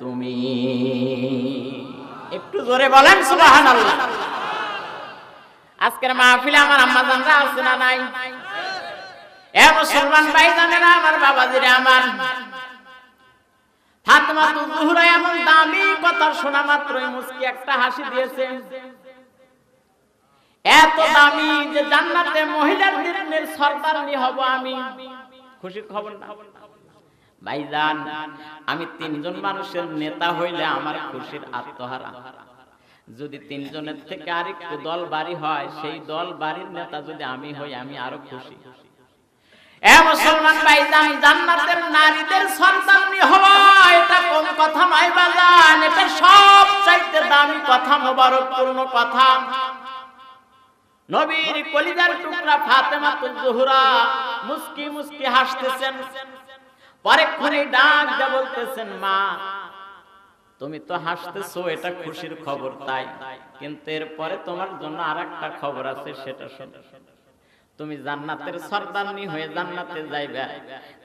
তুমি। একটু জোরে বলেন, সুবহানাল্লাহ। আজকের মাহফিলে আমার আম্মা জানরা আছে না নাই? এ মুসলমান ভাই জানেন আমার বাবাজিরা, আমার ফাতেমা তো জোহরা এমন দামি কথা শোনা মাত্রই একটা হাসি দিয়েছে। এত দামি যে জান্নাতে মহিলার দিনের সর্দারনি হব আমি। খুশির খবর না ভাইজান, আমি তিনজন মানুষের নেতা হইলে আমার খুশির আত্মহারা। যদি তিনজনের থেকে আরেকটু দল বাড়ি হয়, সেই দল বাড়ির নেতা যদি আমি হই, আমি আরও খুশি। মুস্কি মুস্কি হাসতেছেন। তুমি তো হাসতেছো, এটা খুশির খবর তাই। কিন্তু এরপরে তোমার জন্য আর একটা খবর আছে, সেটা শোনো। তুমি জান্নাতের সর্দারনি হয়ে জান্নাতে যাইবে।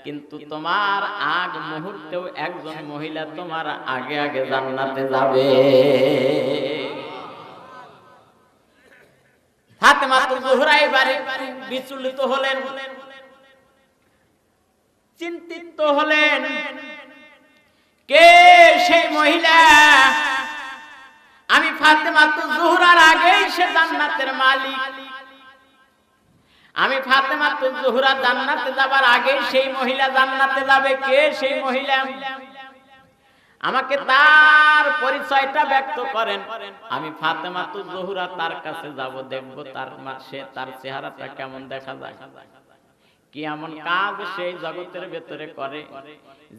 কিন্তু তোমার আগ মুহূর্তেও একজন মহিলা তোমার আগে আগে জান্নাতে যাবে। ফাতেমা তো জোহরা এবারে বিচলিত হলেন। চিন্তিত হলেন। কে সেই মহিলা? আমি ফাতেমা তো জোহরার আগেই সে জান্নাতের মালিক। আমি ফাতেমা তো জোহরা জান্নাতে যাবার আগেই সেই মহিলা জান্নাতে যাবে। কে সেই মহিলা? আমাকে তার পরিচয়টা ব্যক্ত করেন। আমি ফাতেমা তো জোহরা তার কাছে যাব, দেখব তার সে তার চেহারাটা কেমন দেখা যায়। কি এমন কাজ সেই জগতের ভেতরে করে?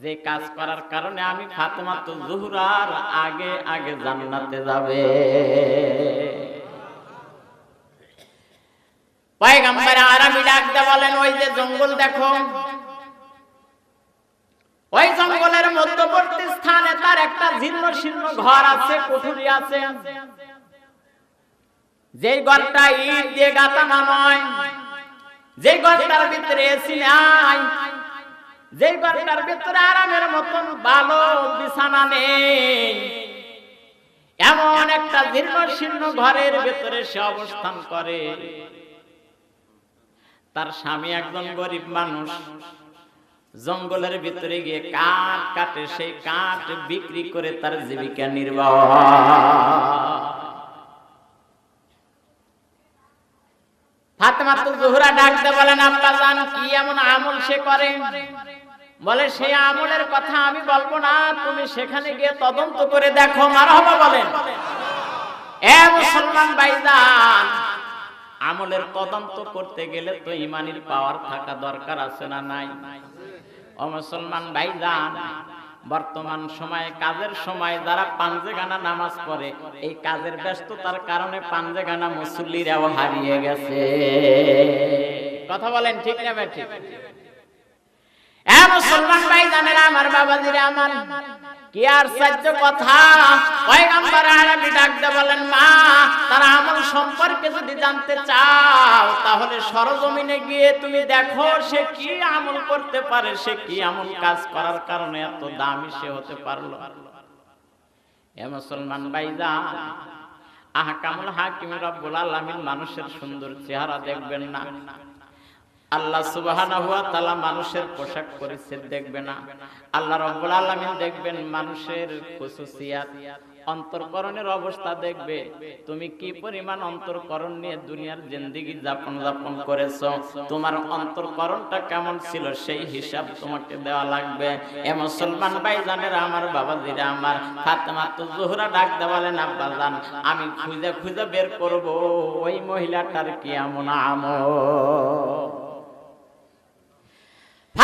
যে কাজ করার কারণে আমি ফাতেমা তো জোহরার আগে আগে জান্নাতে যাবে। ওই যে জঙ্গলের মধ্যবর্তী স্থানে তার একটা জীর্ণ শীর্ণ ঘর আছে যে ঘরটা ইট দিয়ে গাঁথানো নয় যে ঘরটার ভিতরে এসি নাই, যে ঘরটার ভিতরে আরামের মতন ভালো বিছানা নেই। এমন একটা ঘরের ভেতরে সে অবস্থান করে। তার স্বামী একজন গরিব মানুষ। জঙ্গলের ভিতরে গিয়ে কাঠ কাটে, সেই কাঠ বিক্রি করে তার জীবিকা নির্বাহ ফাতেমা তো জোহরা ডাকতে বলেন কি এমন আমল সে করে? বলে আমলের কথা আমি বলব না, তুমি সেখানে গিয়ে তদন্ত করে দেখো, মারহাবা বলেন এ মুসলমান ভাইজান, আমলের তদন্ত করতে গেলে তো ইমানের পাওয়ার থাকা দরকার আছে না নাই? ও মুসলমান ভাইজান বর্তমান সময়ে, কাজের সময় যারা পাঞ্জে গানা নামাজ পড়ে, এই কাজের ব্যস্ততার কারণে পাঞ্জে গানা মুসল্লিরাও হারিয়ে গেছে। কথা বলেন ঠিক না ঠিক মুসলমান ভাই জানেন আমার বাবাজিরা, আমার কি সহ্য কথা? পয়গম্বর বলেন, মা, তার আমল সম্পর্কে যদি জানতে চাও, তাহলে সরজমিনে গিয়ে তুমি দেখো সে কি আমল করতে পারে, সে কি আমল কাজ করার কারণে এত দামি সে হতে পারল। এ মুসলমান ভাইজান, আহকামুল হাকিম রব্বুল আলামিন মানুষের সুন্দর চেহারা দেখবেন না। আল্লাহ মানুষের পোশাক পরিচ্ছদ দেখবে না। আল্লাহ রাব্বুল আলামিন দেখবেন মানুষের অবস্থা দেখবে। তুমি কি পরিমাণ অন্তরকরণ নিয়ে দুনিয়ার জিন্দেগি যাপন যাপন করেছ? তোমার অন্তরকরণটা কেমন ছিল সেই হিসাব তোমাকে দেওয়া লাগবে। এ মুসলমান ভাইজানের আমার, বাবাজিরা আমার, ফাতেমা তো জোহরা ডাক দেওয়ালেন আব্বা জান, আমি খুঁজে খুঁজে বের করব ওই মহিলাটার কি এমন আমল?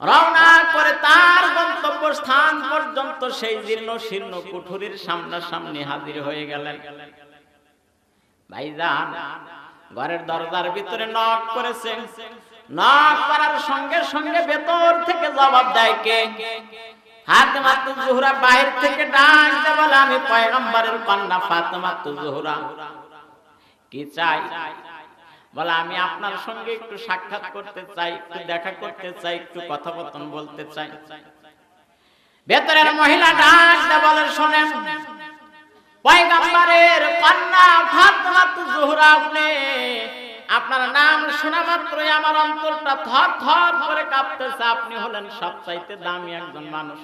রওনা করে তার গন্তব্য স্থান পর্যন্ত সেই জীর্ণ শীর্ণ কুঠুরির সামনাসামনি হাজির হয়ে গেলেন। ভাইজান, ঘরের দরজার ভিতরে নক করেছে নক করার সঙ্গে সঙ্গে ভেতর থেকে জবাব দেয় কে? ফাতেমা তু জোহরা বাহির থেকে ডাক বলে, আমি পয়গম্বরের কন্যা ফাতেমা জোহরা কি চাই? বলে, আমি আপনার সঙ্গে একটু সাক্ষাৎ করতে চাই, একটু দেখা করতে চাই, একটু কথাবর্তন বলতে চাই। ভেতরের মহিলা ডাক বলে, শোনেন, পয়গম্বরের কন্যা ফাতেমা তু জোহরা আপনি আপনার নাম শোনা মাত্রই আমার অন্তরটা থর থর করে কাঁপতেছে। আপনি হলেন সবচাইতে দামি একজন মানুষ।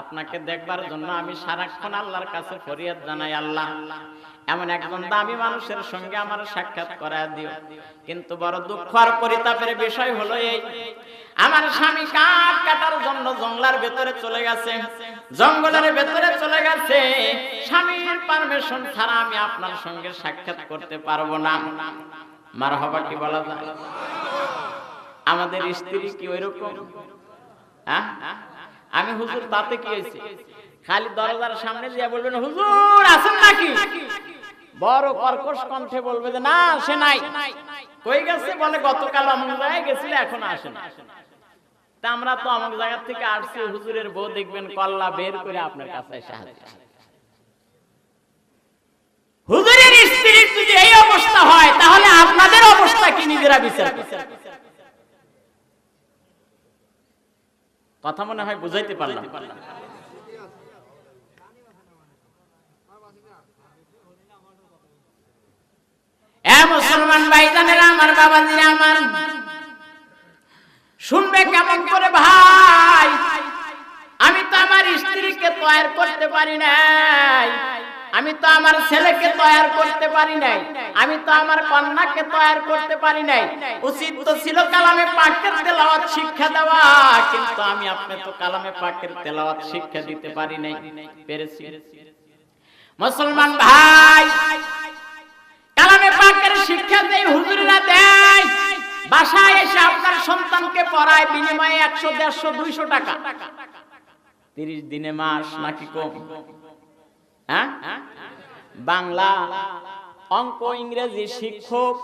আপনাকে দেখবার জন্য আমি সারাক্ষণ আল্লাহর কাছে ফরিয়াদ জানাই, আল্লাহ এমন একজন দামি মানুষের সঙ্গে আমার সাক্ষাৎ করায় দিও। কিন্তু বড় দুঃখ আর পরিতাপের বিষয় হলো এই। আমার স্বামী কাঠ কাটার জন্য জঙ্গলার ভেতরে চলে গেছে। জঙ্গলের ভেতরে চলে গেছে। স্বামীর পারমিশন ছাড়া আমি আপনার সঙ্গে সাক্ষাৎ করতে পারব না। মার হবা কি বলা যায়? আমাদের স্ত্রী কি ওইরকম? হ্যাঁ? আমি হুজুর তাতে কি হয়েছে? খালি দরজার সামনে দিয়ে বলবেন হুজুর আছেন নাকি? বড় কর্কশ কণ্ঠে বলবে যে, না, সে নাই। কই গেছে বলে, গতকাল অমুক জায়গায় গেছিল, এখন আসে না। তা আমরা তো অমুক জায়গা থেকে আসছি, হুজুরের বউ দেখবেন, কল্লা বের করে আপনার কাছে এসে হাজির। হুজুরের স্ত্রীর যদি এই অবস্থা হয়, তাহলে আপনাদের অবস্থা কি নিজেরা বিচার কথা মনে হয় বুঝাইতে পারলাম এ মুসলমান ভাইজানেরা আমার বাবাজিরা আমার শুনবে কেমন করে ভাই? আমি তো আমার স্ত্রীকে তৈরি করতে পারি নাই। আমি তো আমার ছেলেকে তৈরি করতে পারি নাই। আমি তো আমার কন্যাকে তৈরি করতে পারি নাই। উচিত তো ছিল কালামে পাকের তেলাওয়াত শিক্ষা দেওয়া, কিন্তু আমি আপনি তো কালামে পাকের তেলাওয়াত শিক্ষা দিতে পারি নাই। পেরেছি। মুসলমান ভাই সন্তানকে পড়ায় বিনিময়ে একশো, দেড়শো, দুইশো টাকা। তিরিশ দিনে মাস নাকি কম? হ্যাঁ? বাংলা, অঙ্ক, ইংরেজি শিক্ষক।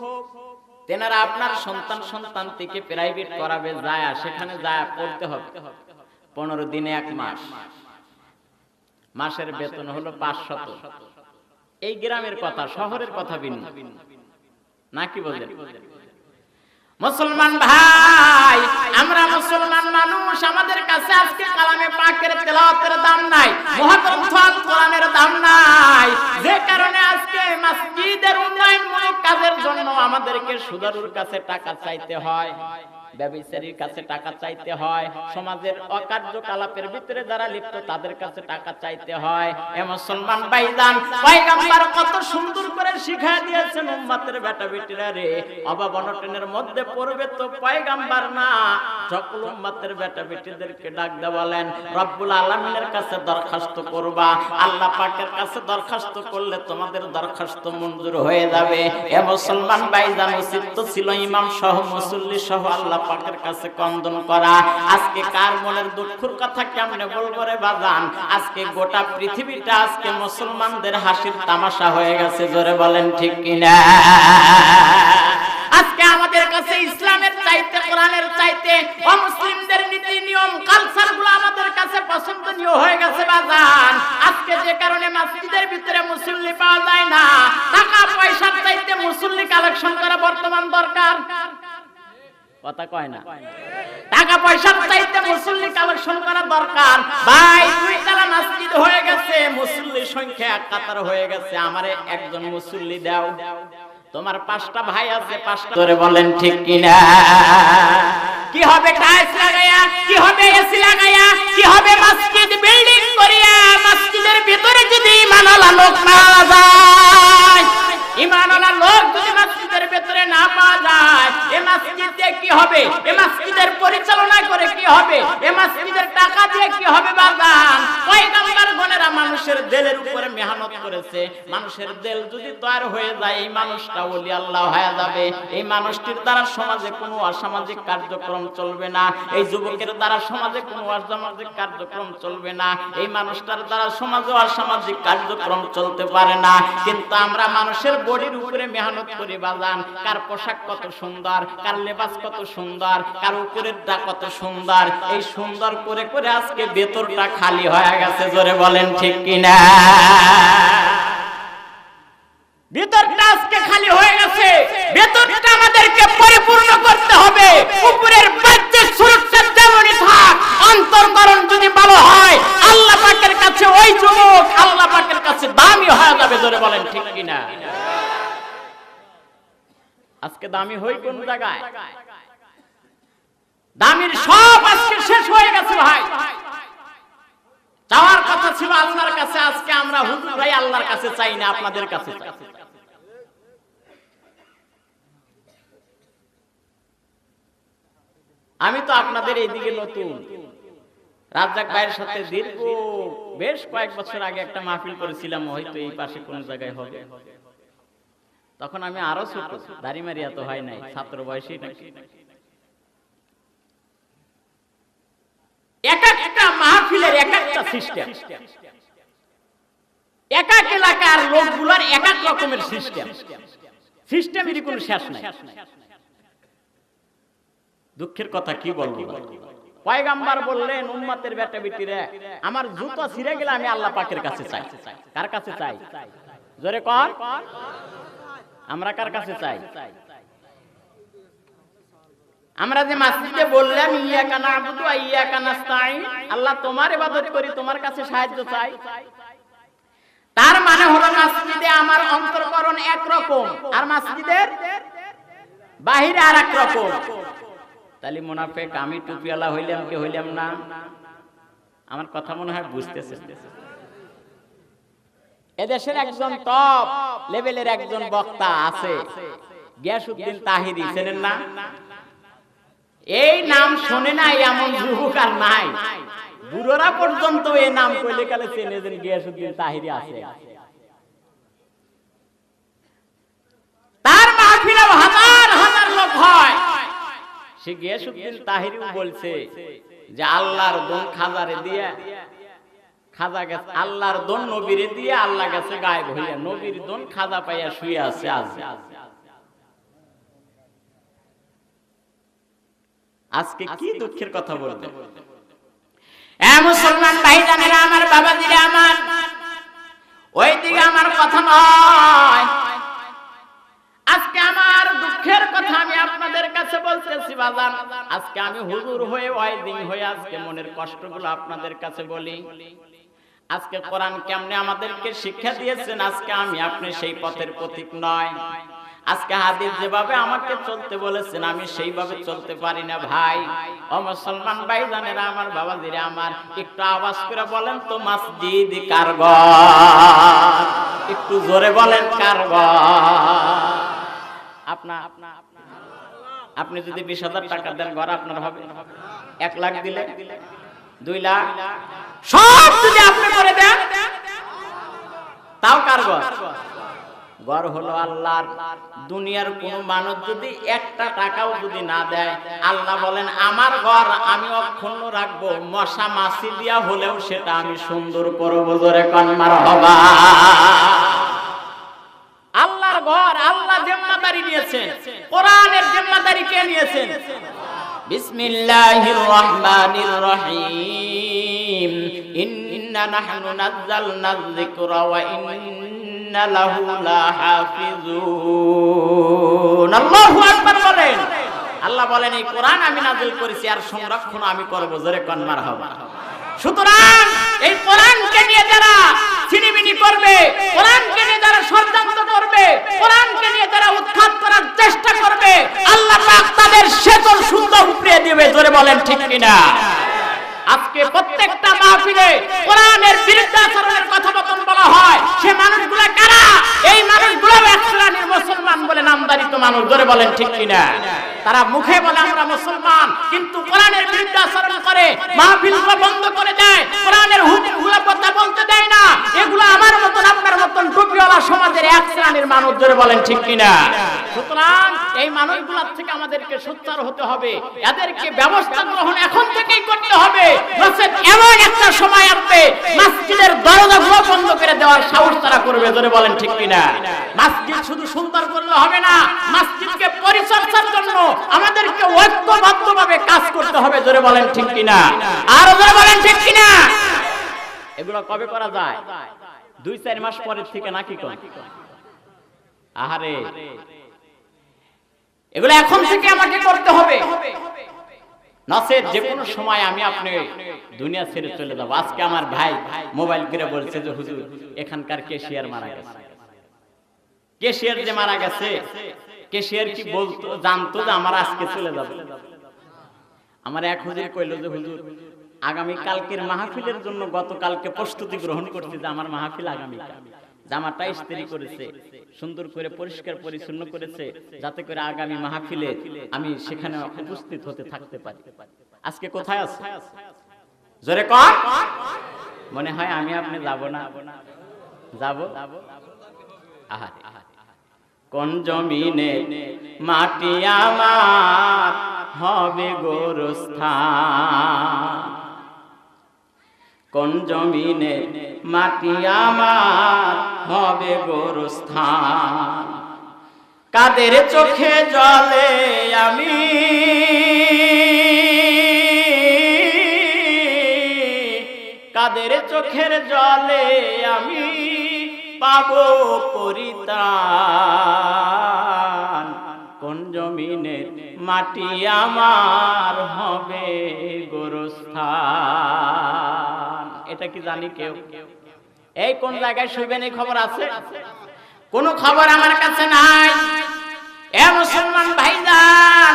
তেনারা আপনার সন্তান সন্তান থেকে প্রাইভেট করাবে, যায়, সেখানে যায়, পড়তে হবে। পনেরো দিনে এক মাস। মাসের বেতন হলো পাঁচশত এই গ্রামের কথা, শহরের কথা ভিন্ন। নাকি বলেন মুসলমান ভাই, আমরা মুসলমান মানুষ, আমাদের কাছে আজকে কালামে পাকের তেলাওয়াতের দাম নাই, মহাগ্রন্থ আল কোরআনের দাম নাই। যে কারণে আজকে মসজিদের উন্নয়নমূলক কাজের জন্য আমাদেরকে সুদারুর কাছে টাকা চাইতে হয়। ব্যবসায়ীর কাছে টাকা চাইতে হয়, সমাজের অকার্যকলাপের ভিতরে যারা লিপ্ত, তাদের কাছে টাকা চাইতে হয়। এ মুসলমান ভাইজান, পয়গম্বর কত সুন্দর করে শিখা দিয়েছেন উম্মতের বেটা বেটিরা রে। অভাব অনটনের মধ্যে পড়বে তো পয়গম্বর না। সকল উম্মতের বেটা বেটিদেরকে ডাক দে বলেন, রব্বুল আলামিনের কাছে দরখাস্ত করবা। আল্লাহ পাকের কাছে দরখাস্ত করলে তোমাদের দরখাস্ত মঞ্জুর হয়ে যাবে। এ মুসলমান ভাইজান, উচিত ছিল ইমাম সহ, মুসল্লি সহ, আল্লাহ পাকের কাছে কন্দন করা। আজকে কার মনের দুঃখের কথা কেমনে বলব রে বাজান? আজকে গোটা পৃথিবীটা আজকে মুসলমানদের হাসির তামাশা হয়ে গেছে, জোরে বলেন ঠিক কিনা? আজকে আমাদের কাছে ইসলামের চাইতে, কোরআনের চাইতে, অমুসলিমদের নীতি, নিয়ম কালচারগুলো আমাদের কাছে পছন্দনীয় হয়ে গেছে বাজান। আজকে যে কারণে মসজিদের ভিতরে মুসল্লি পাওয়া যায় না টাকা পয়সার চাইতে মুসল্লি কালেকশন করা বর্তমান দরকার। কথা কয় না। টাকা পয়সার চাইতে মুসল্লি কালেকশন করা দরকার। ভাই, দুই তালা মসজিদ হয়ে গেছে, মুসল্লির সংখ্যা এক কাতার হয়ে গেছে। আমারে একজন মুসল্লি দাও। তোমার পাঁচটা ভাই আছে, পাঁচটা ধরে বলেন, ঠিক কিনা? কি হবে টাইলস লাগায়া কি হবে এসি লাগায়া কি হবে মসজিদ বিল্ডিং করিয়া? মসজিদের ভিতরে যদি ইমানওয়ালা লোক না যায় ইমানওয়ালা লোক যদি মসজিদের ভিতরে না পাওয়া যায়, এ মসজিদে কি হবে? এ মসজিদের পরিচালনা করে কি হবে? এ মসজিদের টাকা দিয়ে কি হবে বাগান? পয়গম্বর মানুষের দেলের উপরে মেহনত করেছে। মানুষের দেল যদি তৈরি হয়ে যায়, এই মানুষটা ওলি আল্লাহ হয়ে যাবে। এই মানুষটির দ্বারা সমাজে কোনো অসামাজিক কার্যক্রম চলবে না। এই যুবকের দ্বারা সমাজে কোনো অসামাজিক কার্যক্রম চলবে না। এই মানুষটার দ্বারা সমাজে অসামাজিক কার্যক্রম চলতে পারে না। কিন্তু আমরা মানুষের বডির উপরে মেহনত করি, বাজান। কার পোশাক কত সুন্দর, কার লেবাস কত সুন্দর, কার উপরের দা কত সুন্দর। এই সুন্দর করে করে আজকে ভেতরটা খালি হয়ে গেছে, জোরে বলেন ঠিক কিনা? আল্লাহ পাকের কাছে ওই আল্লাহ পাকের কাছে দামি হয়ে দামির সব আজকে শেষ হয়ে গেছে ভাই। চাওয়ার কথা ছিল আল্লাহর কাছে, আজকে আমরা হুজুর ভাই আল্লাহর কাছে চাই না, আপনাদের কাছে আমি তো আপনাদের এইদিকে নতুন। রাজ্জাক ভাইয়ের সাথে দীর্ঘ বেশ কয়েক বছর আগে একটা মাহফিল করেছিলাম, হয়তো এই পাশে কোন জায়গায় হবে। তখন আমি আরও ছোট, দাড়ি মারি এত হয় নাই, ছাত্র বয়সী নাকি। এক মাহফিলের এক একটা সিস্টেম এক এক এলাকার লোকগুলোর এক এক রকমের সিস্টেম সিস্টেমেরই কোনো শেষ নাই। দুঃখের কথা কি বলব পয়গাম্বার বললেন উম্মাতের বেটা বিটিরে আমার জুতো ছিঁড়ে গেলে আমি আল্লাহ পাকের কাছে চাই। কার কাছে চাই? জোরে কর। আমরা কার কাছে চাই? আমরা যে মসজিদে বললাম, ইয়াকা নাবুদু ওয়া ইয়াকা নাস্তাইন আল্লাহ তোমার ইবাদত করি, তোমার কাছে সাহায্য চাই। তার মানে হলো মসজিদে আমার অন্তরকরণ এক রকম আর মসজিদের বাহিরে আর এক রকম তাহলে মুনাফেক, আমি টুপিওয়ালা হইলাম কি হইলাম না? আমার কথা মনে হয় বুঝতেছে। এদেশের একজন টপ লেভেলের একজন বক্তা আছে গিয়াসুদ্দিন তাহিরি চেনেন না? এই নাম শুনে নাই এমন যুবক আর নাই। বুড়োরা পর্যন্ত এই নাম কইলে কালে চেনে যেন গিয়াসুদ্দিন তাহিরি আছে। তার মাহফিলে হাজার হাজার লোক হয়। সে গিয়াসুদ্দিন তাহিরিও বলছে যে আল্লাহর দন খাজারে দিয়ে, খাজা গেছে, আল্লাহর দন নবীরে দিয়ে আল্লাহ গেছে গায়েব হইয়া, নবীর দন খাজা পাইয়া শুয়ে আছে আজ। আজকে কি দুঃখের কথা বলতে এ মুসলমান ভাই জানেরা আমার বাবা দিলে আমার। ওই দিকে আমার কথা নয়। আজকে আমার দুঃখের কথা আমি আপনাদের কাছে বলতেছি বাজান। আজকে আমি হুজুর হয়ে ওই দিন হয়ে আজকে মনের কষ্টগুলো আপনাদের কাছে বলি। আজকে কোরআন কেমনে আমাদেরকে শিক্ষা দিয়েছেন আজকে আমি আপনি সেই পথের পথিক নয়। আজকে হাদিস যেভাবে আমাকে চলতে বলেছেন, আমি সেইভাবে চলতে পারি না ভাই। ও মুসলমান ভাই জানেরা আমার বাবা দিরে আমার, একটু আওয়াজ করে বলেন তো, মসজিদ কারগর একটু জোরে বলেন কারগর আপনা আপনা, আপনি। যদি বিশ হাজার টাকা দেন, ঘর আপনার হবে। এক লাখ দিলে? দুই লাখ? সব যদি আপনি করে দেন, তাও কার ঘর ঘর হলো আল্লাহর। দুনিয়ার কোন মানুষ যদি একটা টাকাও যদি না দেয়, আল্লাহ বলেন, আমার ঘর আমি অক্ষুণ্ণ রাখব, মশা মাছি দিয়া হলেও সেটা আমি সুন্দর করব, জোরে কন্মার হবা আল্লাহর ঘর আল্লাহ জিম্মাদারি নিয়েছেন, কোরআনের জিম্মাদারি কে নিয়েছেন? বিসমিল্লাহির রহমানির রহিম। ইন্না নাহনু নাযালনা যিকরা ওয়া ইন্না আল্লাহু বলেন। এই কোরআন আমি নাযিল করেছি আর সংরক্ষণ আমি জোরে সুতরাং এই কোরআনকে নিয়ে যারা করবে, কোরআনকে নিয়ে যারা ষড়যন্ত্র করবে, কোরআনকে নিয়ে যারা উৎখাত করার চেষ্টা করবে, আল্লাহ পাক তাদের সুন্দর উপরে দিবে। জোরে বলেন ঠিক কিনা? আজকে প্রত্যেকটা মাহফিলে কোরআনের বিরুদ্ধাচরণের কথাবার্তা বলা হয়। সে মানুষগুলো মুসলমান মানুষ ধরে বলেন ঠিক কিনা তারা মুখে বলে আমরা মুসলমান, কিন্তু কোরআনের বিরুদ্ধে আচরণ করে, মাহফিলগুলো বন্ধ করে দেয়, কোরআনের হুকুমগুলো কথা বলতে দেয় না। এগুলো আমার মতন, আপনার মতন টুপিওয়ালা সমাজের এক শ্রেণির মানুষ ধরে বলেন ঠিক কিনা? সুতরাং এই মানুষগুলোর থেকে আমাদেরকে সোচ্চার হতে হবে। এদেরকে ব্যবস্থা গ্রহণ এখন থেকেই করতে হবে। এমন একটা সময় আসবে, মসজিদের দরজাগুলো বন্ধ করে দেওয়ার সাহস তারা করবে ধরে বলেন ঠিক কিনা? মসজিদ শুধু সুন্দর করলে হবে না, মসজিদকে পরিচর্যার জন্য আমাদেরকে ঐক্যবদ্ধভাবে কাজ করতে হবে ধরে বলেন ঠিক কিনা? আর ধরে বলেন ঠিক কিনা? এগুলো কবে করা যায়? দুই, চার মাস পরের থেকে নাকি কোন? আহারে। এগুলো এখন থেকে আমাকে করতে হবে। নসের যে কোনো সময় আমি আপনি দুনিয়া ছেড়ে চলে যাব। আজকে আমার ভাই মোবাইল করে বলছে যে, হুজুর, এখানকার কেশিয়ার মারা গেছে। কেশিয়ার যে মারা গেছে কেশিয়ার কি বলতো, জানতো যে আমার আজকে চলে যাবে? আমার এক হুজুর কইলো যে, হুজুর, আগামী কালকের মাহফিলের জন্য গতকালকে প্রস্তুতি গ্রহণ করতে যে আমার মাহফিল আগামীকাল। জামাটা ইস্ত্রি করেছে, সুন্দর করে পরিষ্কার পরিচ্ছন্ন করেছে, যাতে করে আগামী মাহফিলে আমি সেখানে উপস্থিত হতে থাকতে পারি। আজকে কোথায় আছে? জোরে কর। মনে হয় আমি আপনি যাব না। যাব? আহা কোন জমিনে মাটি আমার হবে কোন জমিনে মাটি আমার হবে গোরস্থান? কাদের চোখে জলে আমি? কাদের চোখের জলে আমি? পাবো পরিত্রাণ। কোন জমিনে মাটি আমার হবে গোরস্থান? এটা কি জানি কেউ? এই কোন জায়গায় শুইবেন, এই খবর আছে? কোন খবর আমার কাছে নাই। এ মুসলমান ভাইজান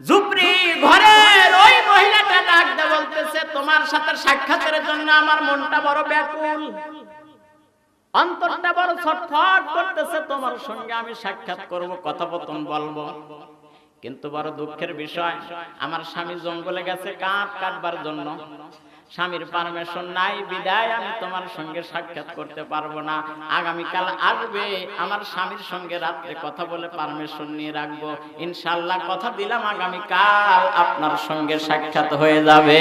জুপরি ঘরের ওই মহিলাটা ডাক বলতেছে, তোমার সাথে সাক্ষাতের জন্য আমার মনটা বড় ব্যাকুল। অন্তরটা বড় ছটফট করতেছে তোমার সঙ্গে, আমি সাক্ষাৎ করব, কথোপকথন বলব। কিন্তু বড় দুঃখের বিষয়, আমার স্বামী জঙ্গলে গেছে কাটবার জন্য। স্বামীর পারমিশন নাই, বিদায় আমি তোমার সঙ্গে সাক্ষাৎ করতে পারব না। আগামীকাল আসবে, আমার স্বামীর সঙ্গে রাত্রে কথা বলে পারমিশন নিয়ে রাখব। ইনশাল্লাহ কথা দিলাম, আগামীকাল আপনার সঙ্গে সাক্ষাৎ হয়ে যাবে।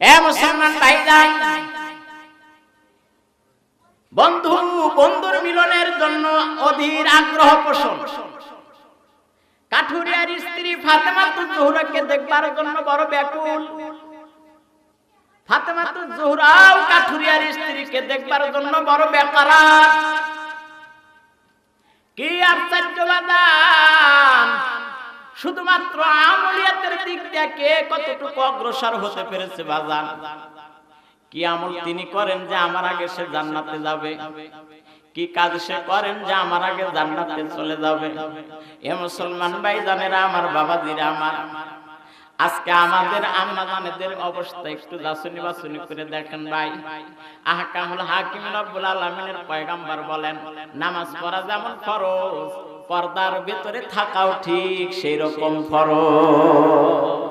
এ মুসলমান ভাইজান বন্ধু বন্ধুর মিলনের জন্য অধীর আগ্রহ পোষণ। কাঠুরিয়ার স্ত্রী ফাতেমা জোহরাকে দেখবার জন্য বড় ব্যাকুল। ফাতেমা জোহরাও কাঠুরিয়ার স্ত্রীকে দেখবার জন্য বড় বেকারার কি আশ্চর্য শুধুমাত্র আমলিয়াতের দিক দিয়ে কে কতটুকু অগ্রসর হতে পেরেছে বাজান? কি আমল তিনি করেন যে আমার আগে সে জান্নাতে যাবে? কি কাজ সে করেন যে আমার আগে জান্নাতে চলে যাবে? এ মুসলমান ভাই জানেরা আমার বাবাজিরা, আমার আজকে আমাদের আম্মা জানেদের অবস্থা একটু যাচুনি বাছুনি করে দেখেন ভাই। আহকামুল হাকিম রব্বুল আলামিনের পয়গাম্বর বলেন, নামাজ পড়া যেমন ফরজ, পর্দার ভিতরে থাকাও ঠিক সেই রকম ফরজ।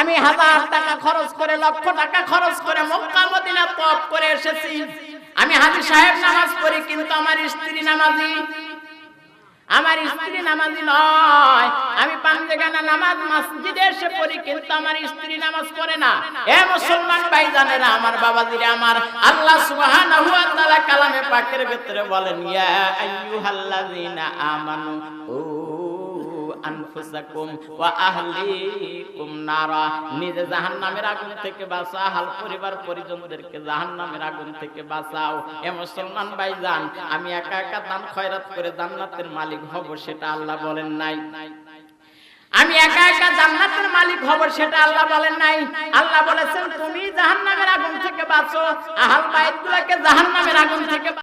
আমি হাজার টাকা খরচ করে, লক্ষ টাকা খরচ করে মক্কা, মদিনা তপ করে এসেছি। আমি হাজি সাহেব নামাজ পড়ি, কিন্তু আমার স্ত্রী নামাজি। আমার স্ত্রী নামাজি নয়। আমি পাঞ্জেগানা নামাজ মসজিদে এসে পড়ি, কিন্তু আমার স্ত্রী নামাজ পড়ে না। এ মুসলমান ভাইজানেরা, আমার বাবাজিরা, আমার আল্লাহ সুবহানাহু ওয়া তাআলা কালামে পাকের ভিতরে বলেন, ইয়া আইয়ুহাল্লাযিনা আমানু আনফুসাকুম ওয়া আহলিকুম নারা। নিজে জাহান্নামের আগুন থেকে পরিবার পরিজনদেরকে জাহান্নামের আগুন থেকে বাঁচাও। এ মুসলমান ভাইজান, আমি একা একা দান খয়রাত করে জান্নাতের মালিক হব সেটা আল্লাহ বলেন নাই। আমি একা একা জান্নাতের মালিক হব সেটা আল্লাহ বলেন নাই। আল্লাহ বলেছেন, তুমি জাহান্নামের আগুন থেকে বাঁচো, আহাল বাইতগুলোকে জাহান্নামের আগুন থেকে